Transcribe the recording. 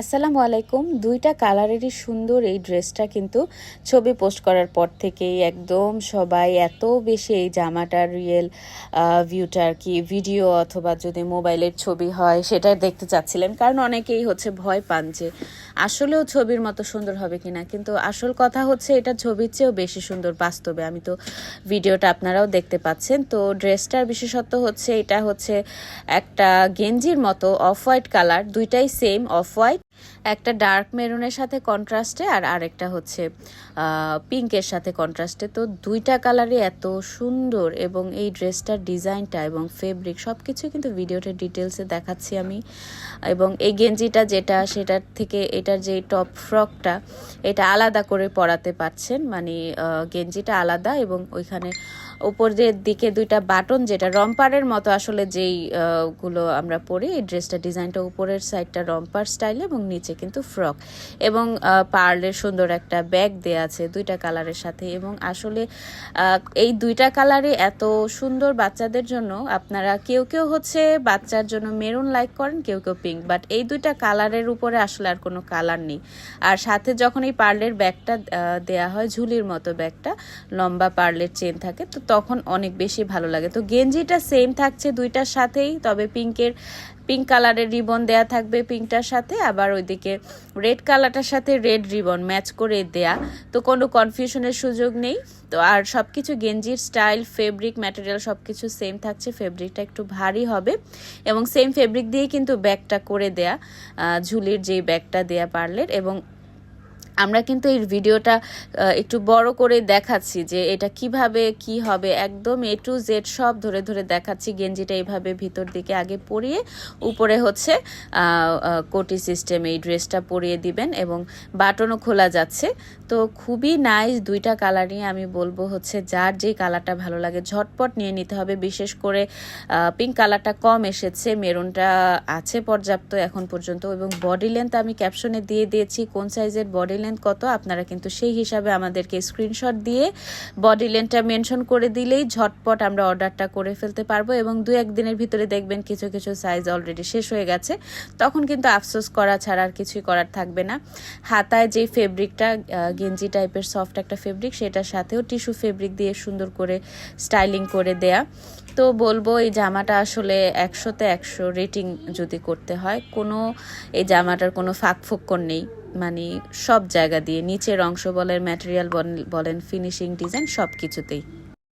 আসসালামু আলাইকুম। দুইটা কালারেরই সুন্দর এই ড্রেসটা কিন্তু ছবি পোস্ট করার পর থেকেই একদম সবাই এত বেশি এই জামাটার রিয়েল ভিউটা আর কি ভিডিও অথবা যদি মোবাইলের ছবি হয় সেটা দেখতে চাচ্ছিলেন। কারণ অনেকেই হচ্ছে ভয় পান যে আসলেও ছবির মতো সুন্দর হবে কিনা। কিন্তু আসল কথা হচ্ছে এটা ছবির চেয়েও বেশি সুন্দর বাস্তবে। আমি তো ভিডিওটা আপনারাও দেখতে পাচ্ছেন। তো ড্রেসটার বিশেষত্ব হচ্ছে এটা হচ্ছে একটা গেঞ্জির মতো অফ হোয়াইট কালার দুইটাই সেম অফ হোয়াইট একটা ডার্ক মেরুনের সাথে কন্ট্রাস্টে আর আরেকটা হচ্ছে পিঙ্কের সাথে কন্ট্রাস্টে। তো দুইটা কালারই এত সুন্দর এবং এই ড্রেসটার ডিজাইনটা এবং ফেব্রিক সব কিছু কিন্তু ভিডিওতে ডিটেলসে দেখাচ্ছি আমি। এবং এই গেঞ্জিটা যেটা, সেটার থেকে এটার যে টপ ফ্রকটা, এটা আলাদা করে পরাতে পারছেন। মানে গেঞ্জিটা আলাদা এবং ওইখানে উপরের দিকে দুইটা বাটন, যেটা রম্পারের মতো আসলে যেই গুলো আমরা পরি, এই ড্রেসটা ডিজাইনটা উপরের সাইডটা রম্পার স্টাইল এবং নিচে কিন্তু ফ্রক। এবং পার্লের সুন্দর একটা ব্যাগ দেয়া আছে দুইটা কালারের সাথে। এবং আসলে এই দুইটা কালারে এত সুন্দর বাচ্চাদের জন্য, আপনারা কেউ কেউ হচ্ছে বাচ্চার জন্য মেরুন লাইক করেন, কেউ কেউ পিঙ্ক, বাট এই দুইটা কালারের উপরে আসলে আর কোনো কালার নেই। আর সাথে যখন এই পার্লের ব্যাগটা দেয়া হয় ঝুলির মতো ব্যাগটা, লম্বা পার্লের চেন থাকে, তো তখন অনেক বেশি ভালো লাগে। তো গেঞ্জিটা সেম থাকছে দুইটার সাথেই, তবে পিঙ্কের পিঙ্ক কালারের রিবন দেয়া থাকবে পিঙ্কটার সাথে, আবার ওইদিকে রেড কালারটার সাথে রেড রিবন ম্যাচ করে দেয়া। তো কোনো কনফিউশনের সুযোগ নেই। তো আর সব কিছু গেঞ্জির স্টাইল ফেব্রিক ম্যাটেরিয়াল সব কিছু সেম থাকছে ফেব্রিকটা একটু ভারী হবে। এবং সেম ফেব্রিক দিয়ে কিন্তু ব্যাগটা করে দেয়া ঝুলির যেই ব্যাগটা দেয়া পারলের এবং আমরা কিন্তু এই ভিডিওটা একটু বড় করে দেখাচ্ছি যে এটা কীভাবে কি হবে, একদম এ টু জেড সব ধরে ধরে দেখাচ্ছি, গেঞ্জিটা এইভাবে ভিতর দিকে আগে পরিয়ে উপরে হচ্ছে কোটি সিস্টেম এই ড্রেসটা পরিয়ে দিবেন এবং বাটনও খোলা যাচ্ছে। তো খুবই নাইস দুইটা কালারই আমি বলব হচ্ছে যার যেই কালারটা ভালো লাগে, ঝটপট নিয়ে নিতে হবে। বিশেষ করে পিঙ্ক কালারটা কম এসেছে, মেরুনটা আছে পর্যাপ্ত এখন পর্যন্ত এবং বডি লেন্থ আমি ক্যাপশনে দিয়ে দিয়েছি, কোন সাইজের বডি লেন্থ কত, আপনারা কিন্তু সেই হিসাবে আমাদেরকে স্ক্রিনশট দিয়ে বডি লেন্থটা মেনশন করে দিলেই ঝটপট আমরা অর্ডারটা করে ফেলতে পারব এবং দু একদিনের ভিতরে দেখবেন কিছু কিছু সাইজ অলরেডি শেষ হয়ে গেছে। তখন কিন্তু আফসোস করা ছাড়া আর কিছুই করার থাকবে না। হাতায় যে ফেব্রিকটা গেঞ্জি টাইপের সফট একটা ফেব্রিক সেটার সাথেও টিস্যু ফেব্রিক দিয়ে সুন্দর করে স্টাইলিং করে দেয়া। তো বলব, এই জামাটা আসলে একশোতে একশো রেটিং যদি করতে হয়, কোনো, এই জামাটার কোনো ফাঁক ফোক্কর নেই। মানে সব জায়গা দিয়ে নিচের অংশ বলেন ম্যাটেরিয়াল বলেন ফিনিশিং ডিজাইন সব কিছুতেই